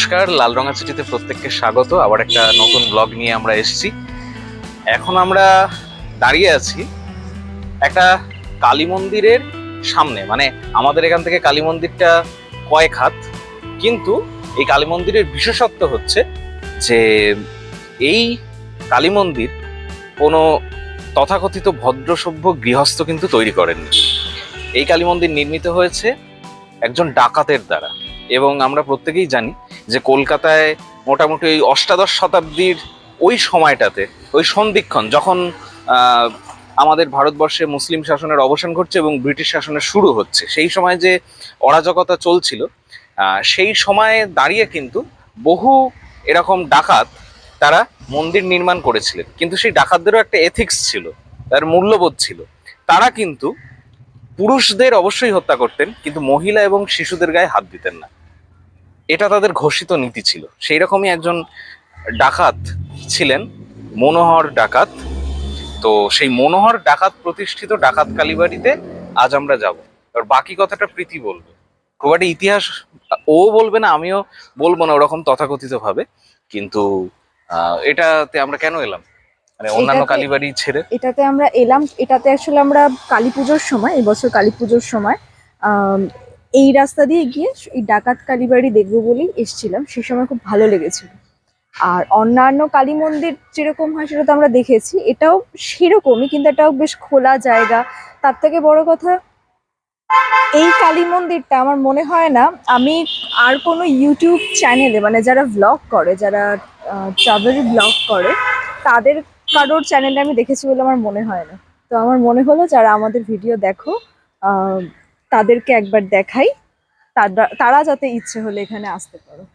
নমস্কার লাল রঙা চিঠিতে প্রত্যেককে স্বাগত। আবার একটা নতুন ব্লগ নিয়ে আমরা এসেছি। এখন আমরা দাঁড়িয়ে আছি একটা কালী মন্দিরের সামনে। মানে আমাদের এখান থেকে কালী মন্দিরটা কয়েক হাত। কিন্তু এই কালী মন্দিরের বিশেষত্ব হচ্ছে যে এই কালী মন্দির কোনো তথাকথিত ভদ্রসভ্য গৃহস্থ কিন্তু তৈরি করেননি। এই কালী মন্দির নির্মিত হয়েছে একজন ডাকাতের দ্বারা। এবং আমরা প্রত্যেকেই জানি যে কলকাতায় মোটামুটি ওই অষ্টাদশ শতাব্দীর ওই সময়টাতে, ওই সন্ধিক্ষণ যখন আমাদের ভারতবর্ষে মুসলিম শাসনের অবসান ঘটছে এবং ব্রিটিশ শাসনের শুরু হচ্ছে, সেই সময় যে অরাজকতা চলছিল সেই সময়ে দাঁড়িয়ে কিন্তু বহু এরকম ডাকাত তারা মন্দির নির্মাণ করেছিলেন। কিন্তু সেই ডাকাতদেরও একটা এথিক্স ছিল, তার মূল্যবোধ ছিল। তারা কিন্তু পুরুষদের অবশ্যই হত্যা করতেন, কিন্তু মহিলা এবং শিশুদের গায়ে হাত দিতেন না। এটা তাদের ঘোষিত নীতি ছিল। সেই রকমই একজন ডাকাত ছিলেন মনোহর ডাকাত। তো সেই মনোহর ডাকাত প্রতিষ্ঠিত ডাকাত কালীবাড়িতে আজ আমরা যাব। আর বাকি কথাটা প্রীতি বলবে। খুব একটা ইতিহাস ও বলবে না আমিও বলব না ওরকম তথাকথিত ভাবে কিন্তু আহ, এটাতে আমরা কেন এলাম? মানে অন্যান্য এটাতে- কালীবাড়ি ছেড়ে? এটাতে আমরা এলাম এটাতে আসলে আমরা কালী পুজোর সময় এবছর কালী পুজোর সময় এই রাস্তা দিয়ে গিয়ে এই ডাকাত কালীবাড়ি দেখব বলেই এসেছিলাম। সেই সময় খুব ভালো লেগেছিল। আর অন্যান্য কালী মন্দির যেরকম হয় সেটা তো আমরা দেখেছি, এটাও সেরকমই, কিন্তু এটাও বেশ খোলা জায়গা। তার থেকে বড় কথা, এই কালী মন্দিরটা আমার মনে হয় না, আমি আর কোনো ইউটিউব চ্যানেলে মানে যারা ব্লগ করে, যারা ট্রাভেল ব্লগ করে, তাদের কারোর চ্যানেলে আমি দেখেছি বলে আমার মনে হয় না। তো আমার মনে হলো, যারা আমাদের ভিডিও দেখো তাদেরকে একবার দেখাই। তারা- যাতে ইচ্ছে হলে এখানে আসতে পারো।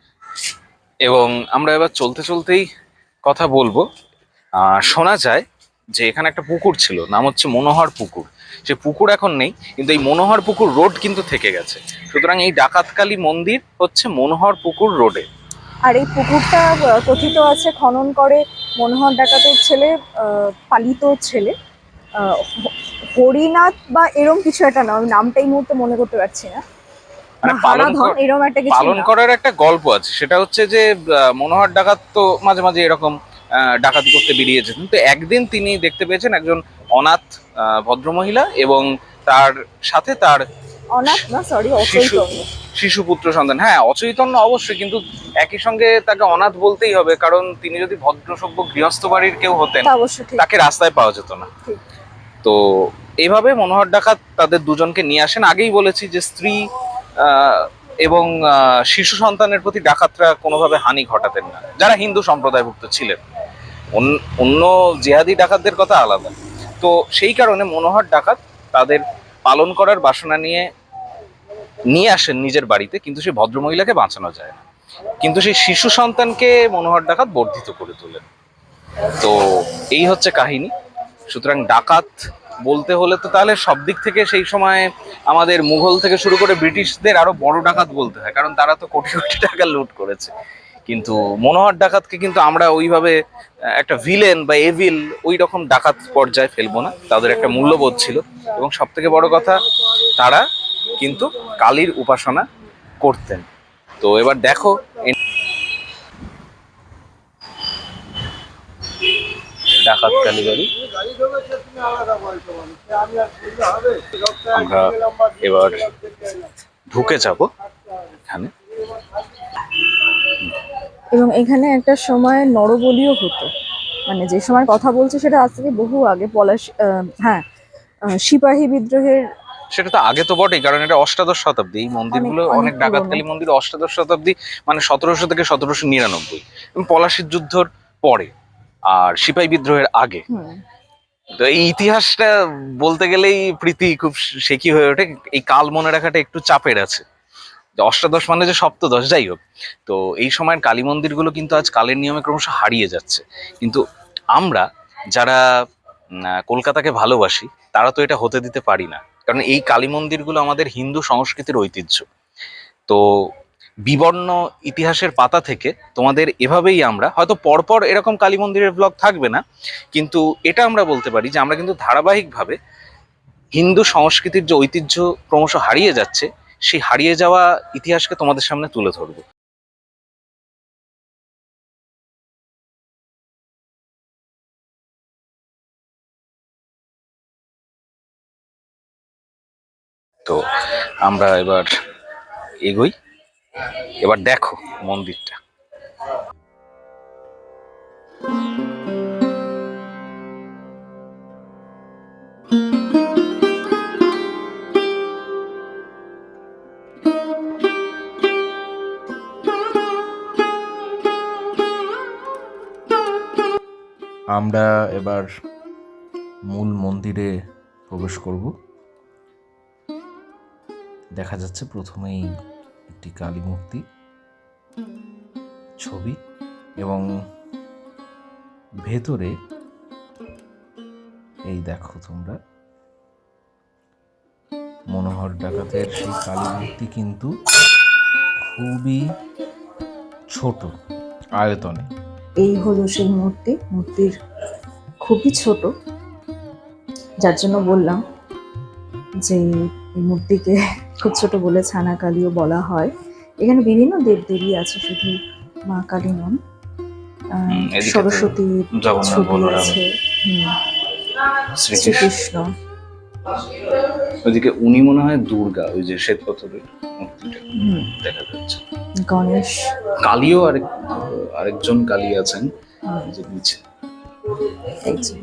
এবং আমরা এবার চলতে চলতেই কথা বলব। শোনা যায় যে এখানে একটা পুকুর ছিল নাম হচ্ছে মনোহর পুকুর। সে পুকুর এখন নেই কিন্তু এই মনোহর পুকুর রোড কিন্তু থেকে গেছে। সুতরাং এই ডাকাতকালী মন্দির হচ্ছে মনোহর পুকুর রোডে। আর এই পুকুরটা কথিত আছে খনন করে মনোহর ডাকাতের ছেলে পালিত ছেলে। হরিনাথ বা এরম কিছু একটা নাম নামটা এই মুহূর্তে মনে করতে পারছি না। মানে এরম একটা কিছু পালন করার একটা গল্প আছে সেটা হচ্ছে যে মনোহর ডাকাত তো মাঝে মাঝে এরকম ডাকাতি করতে বেরিয়ে যেতেন তো একদিন তিনি দেখতে পেয়েছেন একজন অনাথ ভদ্রমহিলা এবং তার সাথে তার অনাথ না সরি শিশু অচৈতন্য। শিশু পুত্র সন্তান। হ্যাঁ অচৈতন্য অবশ্যই কিন্তু একই সঙ্গে তাকে অনাথ বলতেই হবে কারণ তিনি যদি ভদ্রসভ্য গৃহস্থ বাড়ির কেউ হতেন তাকে রাস্তায় পাওয়া যেত না। তো এইভাবে মনোহর ডাকাত তাদের দুজনকে নিয়ে আসেন। আগেই বলেছি যে স্ত্রী এবং শিশু সন্তানের প্রতি ডাকাতরা কোনোভাবে হানি ঘটাতেন না। যারা হিন্দু সম্প্রদায়ভুক্ত ছিলেন। অন্য জেহাদি ডাকাতদের কথা আলাদা। তো সেই কারণে মনোহর ডাকাত তাদের পালন করার বাসনা নিয়ে নিয়ে আসেন নিজের বাড়িতে, কিন্তু সেই ভদ্রমহিলাকে বাঁচানো যায় না। কিন্তু সেই শিশু সন্তানকে মনোহর ডাকাত বর্ধিত করে তোলেন। তো এই হচ্ছে কাহিনী। সুতরাং ডাকাত বলতে হলে তো তাহলে সব দিক থেকে সেই সময় আমাদের মুঘল থেকে শুরু করে ব্রিটিশদের আরও বড় ডাকাত বলতে হয়, কারণ তারা তো কোটি কোটি টাকা লুট করেছে। কিন্তু মনোহর ডাকাতকে কিন্তু আমরা ওইভাবে একটা ভিলেন বা এভিল ওই রকম ডাকাত পর্যায়ে ফেলব না, তাদের একটা মূল্যবোধ ছিল। এবং সব থেকে বড় কথা, তারা কিন্তু কালীর উপাসনা করতেন। তো এবার দেখো ডাকাত কালীবাড়ি। আমরা এবার ঢুকে যাব এখানে। এবং এখানে একটা সময় নরবলিও হতো। মানে যে সময় কথা বলছে সেটা আজ থেকে বহু আগে পলাশ হ্যাঁ সিপাহী বিদ্রোহের সেটা তো আগে তো বটেই কারণ এটা অষ্টাদশ শতাব্দী। এই মন্দিরগুলো অনেক অনেক ডাকাত কালী মন্দির অষ্টাদশ শতাব্দী মানে সতেরোশো থেকে সতেরোশো নিরানব্বই। পলাশির যুদ্ধর পরে। আর সিপাহী বিদ্রোহের আগে। তো এই ইতিহাসটা বলতে গেলেই প্রীতি খুব শেখি হয়ে ওঠে এই কাল মনে রাখাটা একটু চাপের আছে। অষ্টাদশ মানে যে সপ্তদশ যাই হোক। তো এই সময়ের কালী মন্দিরগুলো কিন্তু আজ কালের নিয়মে ক্রমশ হারিয়ে যাচ্ছে। কিন্তু আমরা যারা কলকাতাকে ভালোবাসি তারা তো এটা হতে দিতে পারি না। কারণ এই কালী মন্দিরগুলো আমাদের হিন্দু সংস্কৃতির ঐতিহ্য। তো বিবর্ণ ইতিহাসের পাতা থেকে তোমাদের এভাবেই আমরা, হয়তো পরপর এরকম কালী মন্দিরের ব্লগ থাকবে না, কিন্তু এটা আমরা বলতে পারি যে আমরা কিন্তু ধারাবাহিকভাবে হিন্দু সংস্কৃতির যে ঐতিহ্য ক্রমশ হারিয়ে যাচ্ছে, সেই হারিয়ে যাওয়া ইতিহাসকে তোমাদের সামনে তুলে ধরবো। তো আমরা এবার এগোই। এবার দেখো মন্দিরটা। আমরা এবার মূল মন্দিরে প্রবেশ করব। দেখা যাচ্ছে প্রথমেই একটি কালী মূর্তি ছবি এবং ভেতরে এই দেখো তোমরা মনোহর ডাকাতের সেই কালী মূর্তি কিন্তু খুবই ছোট আয়তনে। এই হলো সেই মূর্তি মূর্তির খুবই ছোট যার জন্য বললাম যে এই মূর্তিকে খুব ছোট বলে ছানা কালীও বলা হয়। এখানে বিভিন্ন দেবদেবী আছে শুধু মা কালী নন সরস্বতী ছবি আছে। শ্রীকৃষ্ণ। ওইদিকে উনি মনে হয় দুর্গা ওই যে শ্বেত পাথরের মূর্তিটা দেখা যাচ্ছে। গণেশ। কালীও আরেক আরেকজন কালী আছেন যে নিচে। এই যে।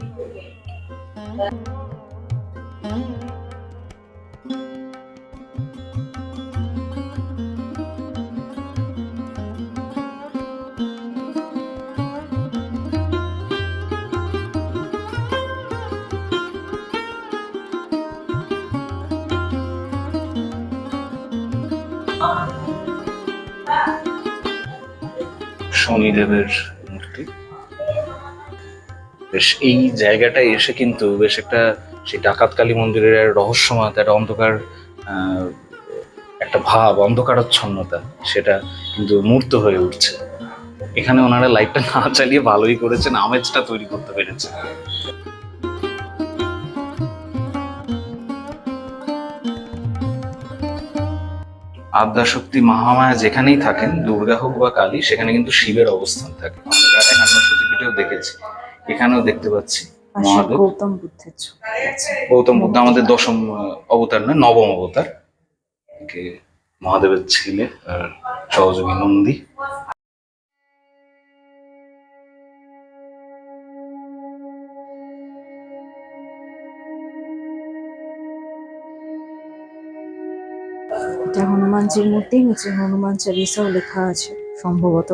শনিদেবের মূর্তি। বেশ, এই জায়গাটায় এসে কিন্তু বেশ একটা সেই ডাকাত কালী মন্দিরের রহস্যময়তা একটা অন্ধকার একটা ভাব, অন্ধকারাচ্ছন্নতা, সেটা কিন্তু মূর্ত হয়ে উঠছে। এখানে ওনারা লাইটটা না চালিয়ে ভালোই করেছেন, আমেজটা তৈরি করতে পেরেছে আদ্যাশক্তি মহামায়া যেখানেই থাকেন দুর্গা হোক বা কালী সেখানে কিন্তু শিবের অবস্থান থাকে। আমরা একান্ন সতীপীঠেও দেখেছি এখানেও দেখতে পাচ্ছি মহাদেব। গৌতম বুদ্ধের গৌতম বুদ্ধ আমাদের দশম অবতার না নবম অবতার। মহাদেবের ছেলে আর সহযোগী নন্দী। এটা হনুমানজির মূর্তি, নিচে হনুমান চালিসাও লেখা আছে, সম্ভবত।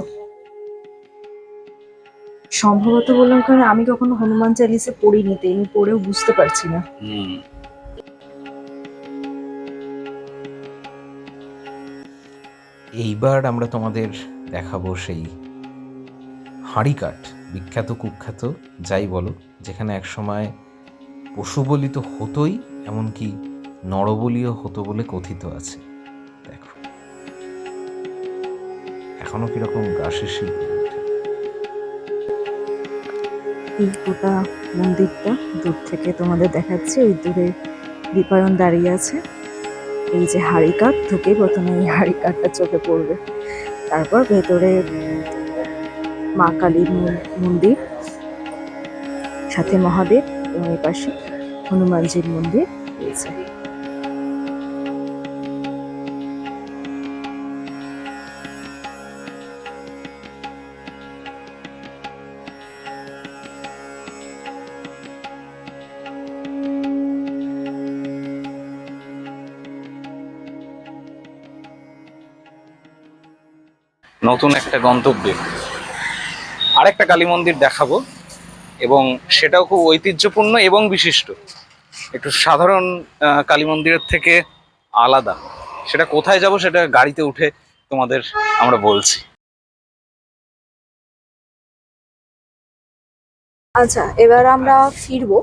সম্ভবত বললাম কারণ আমি কখনো হনুমান চালিসা পড়িনি আমি পড়েও বুঝতে পারছি না। এইবার আমরা তোমাদের দেখাবো সেই হাঁড়িকাঠ, বিখ্যাত কুখ্যাত, যাই বলো, যেখানে একসময় পশু বলি তো হতোই, এমনকি নরবলিও হতো বলে কথিত আছে। এখনও কীরকম গা শিরশির করে এই গোটা মন্দিরটা দূর থেকে তোমাদের দেখাচ্ছি ওই দূরে দীপায়ন দাঁড়িয়ে আছে। এই যে হাড়িকাঠ ঢুকে প্রথমে এই হাড়িকাঠটা চোখে পড়বে। তারপর ভেতরে মা কালীর মন্দির, সাথে মহাদেব এবং এই পাশে হনুমানজির মন্দির রয়েছে। নতুন একটা গন্তব্যে। আরেকটা কালী মন্দির দেখাবো, এবং সেটাও খুব ঐতিহ্যপূর্ণ এবং বিশিষ্ট। একটু সাধারণ কালী মন্দিরের থেকে আলাদা। সেটা কোথায় যাব সেটা গাড়িতে উঠে তোমাদের আমরা বলছি। আচ্ছা এবার আমরা ফিরবো।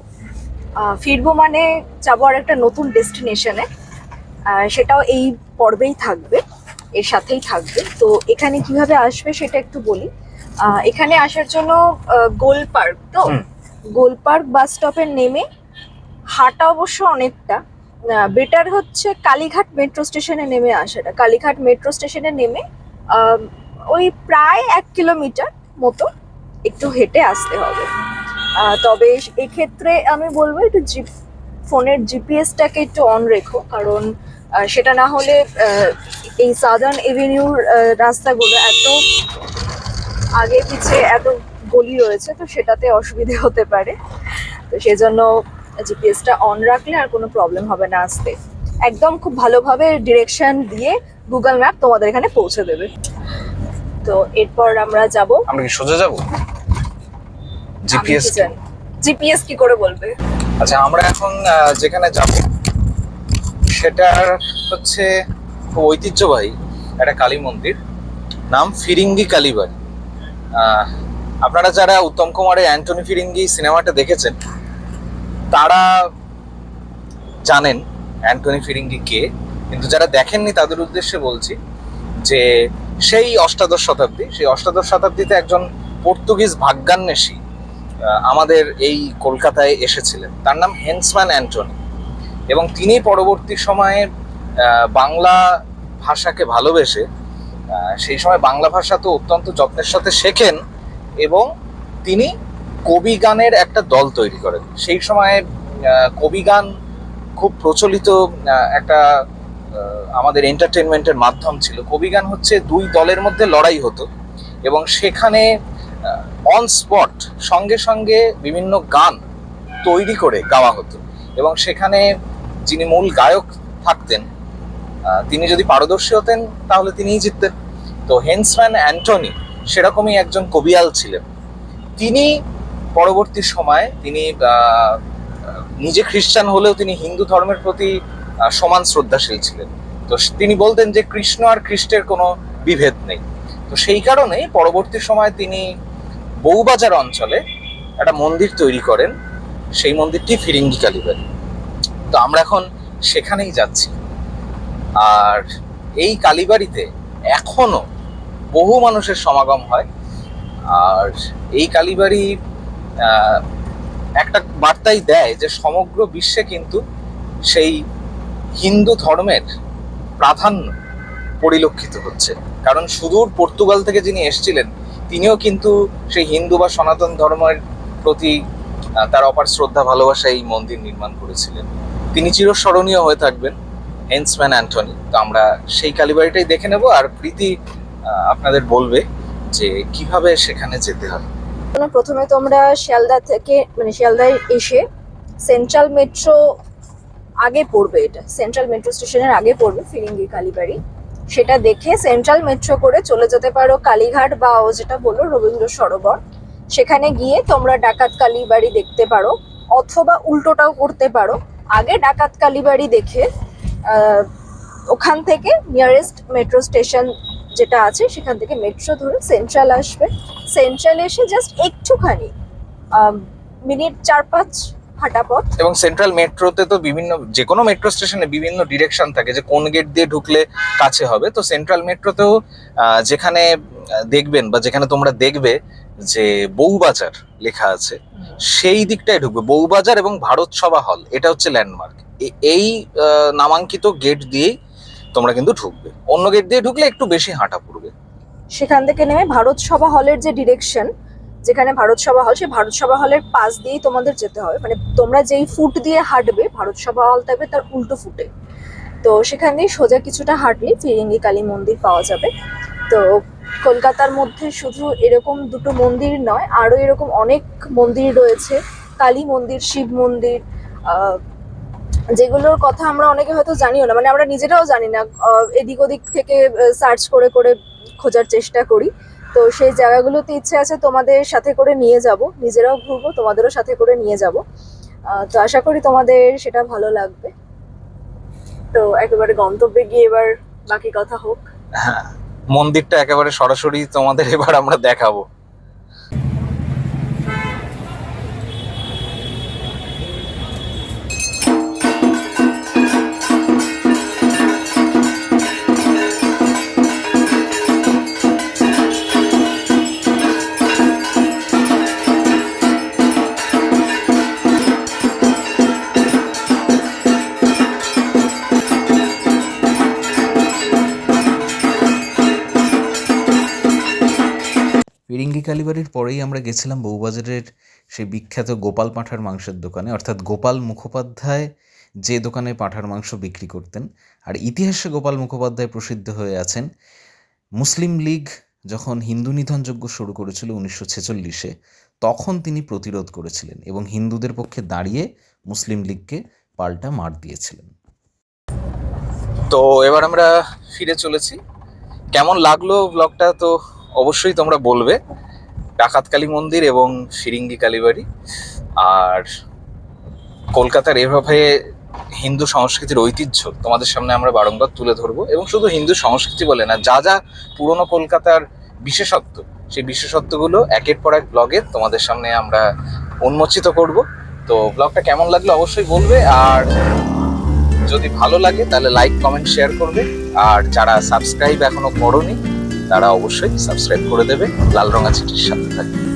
ফিরবো মানে যাব আর একটা নতুন ডেস্টিনেশনে। সেটাও এই পর্বেই থাকবে। এর সাথেই থাকবে। তো এখানে কীভাবে আসবে সেটা একটু বলি। এখানে আসার জন্য গোল পার্ক তো। গোল পার্ক বাস স্টপে নেমে হাঁটা অবশ্য অনেকটা। বেটার হচ্ছে কালীঘাট মেট্রো স্টেশনে নেমে আসাটা। কালীঘাট মেট্রো স্টেশনে নেমে ওই প্রায় এক কিলোমিটার মতো একটু হেঁটে আসতে হবে। তবে এক্ষেত্রে আমি বলব একটু জি ফোনের জিপিএসটাকে একটু অন রেখো। কারণ সেটা না হলে এই সাদার্ন এভিনিউর রাস্তাগুলো এত আগে পিছে এত গলি রয়েছে তো সেটাতে অসুবিধে হতে পারে। তো সেজন্য জিপিএসটা অন রাখলে আর কোনো প্রবলেম হবে না আসতে। একদম খুব ভালোভাবে ডিরেকশন দিয়ে গুগল ম্যাপ তোমাদের এখানে পৌঁছে দেবে। তো এরপর আমরা যাব। আমরা কি সোজা যাব? জিপিএস জিপিএস কি করে বলবে? আচ্ছা আমরা এখন যেখানে যাব সেটা হচ্ছে খুব ঐতিহ্যবাহী একটা কালী মন্দির। নাম ফিরিঙ্গি কালীবাড়ি। আপনারা যারা উত্তম কুমারের অ্যান্টনি ফিরিঙ্গি সিনেমাটা দেখেছেন, তারা জানেন অ্যান্টনি ফিরিঙ্গি কে। কিন্তু যারা দেখেননি, তাদের উদ্দেশ্যে বলছি যে সেই অষ্টাদশ শতাব্দী, সেই অষ্টাদশ শতাব্দীতে একজন পর্তুগিজ ভাগ্যান্বেষী আমাদের এই কলকাতায় এসেছিলেন। তার নাম হেন্সম্যান অ্যান্টনি। এবং তিনি পরবর্তী সময়ে বাংলা ভাষাকে ভালোবেসে সেই সময় বাংলা ভাষা তো অত্যন্ত যত্নের সাথে শেখেন এবং তিনি কবি গানের একটা দল তৈরি করেন। সেই সময়ে কবি গান খুব প্রচলিত একটা আমাদের এন্টারটেনমেন্টের মাধ্যম ছিল। কবি গান হচ্ছে দুই দলের মধ্যে লড়াই হতো এবং সেখানে অন স্পট সঙ্গে সঙ্গে বিভিন্ন গান তৈরি করে গাওয়া হতো এবং সেখানে যিনি মূল গায়ক থাকতেন তিনি যদি পারদর্শী হতেন, তাহলে তিনিই জিততেন। তো হেন্সম্যান অ্যান্টনি সেরকমই একজন কবিয়াল ছিলেন। তিনি পরবর্তী সময়ে তিনি নিজে খ্রিস্টান হলেও তিনি হিন্দু ধর্মের প্রতি সমান শ্রদ্ধাশীল ছিলেন। তো তিনি বলতেন যে কৃষ্ণ আর খ্রিস্টের কোনো বিভেদ নেই। তো সেই কারণেই পরবর্তী সময়ে তিনি বউবাজার অঞ্চলে একটা মন্দির তৈরি করেন। সেই মন্দিরটি ফিরিঙ্গি কালীবাড়ি তো আমরা এখন সেখানেই যাচ্ছি। আর এই কালীবাড়িতে এখনও বহু মানুষের সমাগম হয়। আর এই কালীবাড়ি একটা বার্তাই দেয় যে সমগ্র বিশ্বে কিন্তু সেই হিন্দু ধর্মের প্রাধান্য পরিলক্ষিত হচ্ছে। কারণ সুদূর পর্তুগাল থেকে যিনি এসেছিলেন, তিনিও কিন্তু সেই হিন্দু বা সনাতন ধর্মের প্রতি তার অপার শ্রদ্ধা, ভালোবাসা এই মন্দির নির্মাণ করেছিলেন। তিনি চিরস্মরণীয় হয়ে থাকবেন, হেন্সম্যান অ্যান্টনি তো আমরা সেই কালীবাড়িটাই দেখে নেব আর প্রীতি আপনাদের বলবে যে কীভাবে সেখানে যেতে হবে প্রথমে তোমরা শিয়ালদা থেকে মানে শিয়ালদায় এসে সেন্ট্রাল মেট্রো আগে পড়বে এটা, সেন্ট্রাল মেট্রো স্টেশনের আগে পড়বে ফিরিঙ্গি কালীবাড়ি। সেটা দেখে সেন্ট্রাল মেট্রো করে চলে যেতে পারো কালীঘাট বা ও যেটা বলল রবীন্দ্র সরোবর। সেখানে গিয়ে তোমরা ডাকাত কালীবাড়ি দেখতে পারো, অথবা উল্টোটাও করতে পারো। আগে ডাকাত কালীবাড়ি দেখে ওখান থেকে নিয়ারেস্ট মেট্রো স্টেশন যেটা আছে, সেখান থেকে মেট্রো ধরে সেন্ট্রাল আসবে। সেন্ট্রাল এসে জাস্ট একটুখানি মিনিট চার পাঁচ হাঁটা পথ। এবং সেন্ট্রাল মেট্রোতে তো বিভিন্ন যে কোনো মেট্রো স্টেশনে বিভিন্ন ডিরেকশন থাকে, যে কোন গেট দিয়ে ঢুকলে কাছে হবে। তো সেন্ট্রাল মেট্রোতেও যেখানে দেখবেন বা যেখানে তোমরা দেখবে যে বউবাজার লেখা আছে সেই দিকটায় ঢুকবে। বউবাজার এবং ভারত সভা হল এটা হচ্ছে ল্যান্ডমার্ক এই নামাঙ্কিত গেট দিয়েই তোমরা কিন্তু ঢুকবে। অন্য গেট দিয়ে ঢুকলে একটু বেশি হাঁটা পড়বে। সেখান থেকে নেমে ভারত সভা হলের যে ডিরেকশন যেখানে ভারত সভা হল সেই ভারত সভা হলের পাশ দিয়েই তোমাদের যেতে হবে। মানে তোমরা যেই ফুট দিয়ে হাঁটবে ভারত সভা হল থাকবে তার উল্টো ফুটে তো সেখান দিয়ে সোজা কিছুটা হাঁটলে ফিরিঙ্গি কালী মন্দির পাওয়া যাবে। তো কলকাতার মধ্যে শুধু এরকম দুটো মন্দির নয়, আরও এরকম অনেক মন্দির রয়েছে। কালী মন্দির, শিব মন্দির যেগুলোর কথা আমরা অনেকে হয়তো জানিও না মানে আমরা নিজেরাও জানি না এদিক ওদিক থেকে সার্চ করে করে খোঁজার চেষ্টা করি। তো সেই জায়গাগুলোতে ইচ্ছে আছে তোমাদের সাথে করে নিয়ে যাব, নিজেরাও ঘুরবো, তোমাদেরও সাথে করে নিয়ে যাব। তো আশা করি তোমাদের সেটা ভালো লাগবে। তো একেবারে গন্তব্যে গিয়ে এবার বাকি কথা হোক। হ্যাঁ। মন্দিরটা একেবারে সরাসরি তোমাদের এবার আমরা দেখাবো। কালীবাড়ির পরেই আমরা গেছিলাম বউবাজারের সেই বিখ্যাত গোপাল পাঁঠার মাংসের দোকানে। অর্থাৎ গোপাল মুখোপাধ্যায় যে দোকানে পাঁঠার মাংস বিক্রি করতেন, আর ইতিহাসে গোপাল মুখোপাধ্যায় প্রসিদ্ধ হয়ে আছেন মুসলিম লীগ যখন হিন্দু নিধনযজ্ঞ শুরু করেছিল উনিশশো ছেচল্লিশে, তখন তিনি প্রতিরোধ করেছিলেন এবং হিন্দুদের পক্ষে দাঁড়িয়ে মুসলিম লীগকে পাল্টা মার দিয়েছিলেন। তো এবার আমরা ফিরে চলেছি। কেমন লাগল ব্লগটা তো অবশ্যই তোমরা বলবে। ডাকাতকালী মন্দির এবং ফিরিঙ্গি কালীবাড়ি। আর কলকাতার এভাবে হিন্দু সংস্কৃতির ঐতিহ্য তোমাদের সামনে আমরা বারংবার তুলে ধরবো এবং শুধু হিন্দু সংস্কৃতি বলে না, যা যা পুরনো কলকাতার বিশেষত্ব, সেই বিশেষত্বগুলো একের পর এক ব্লগে তোমাদের সামনে আমরা উন্মোচিত করব। তো ব্লগটা কেমন লাগল অবশ্যই বলবে, আর যদি ভালো লাগে তাহলে লাইক কমেন্ট শেয়ার করবে। আর যারা সাবস্ক্রাইব এখনও করনি তারা অবশ্যই সাবস্ক্রাইব করে দেবে লাল রঙা চিঠির সাথে থাকবে।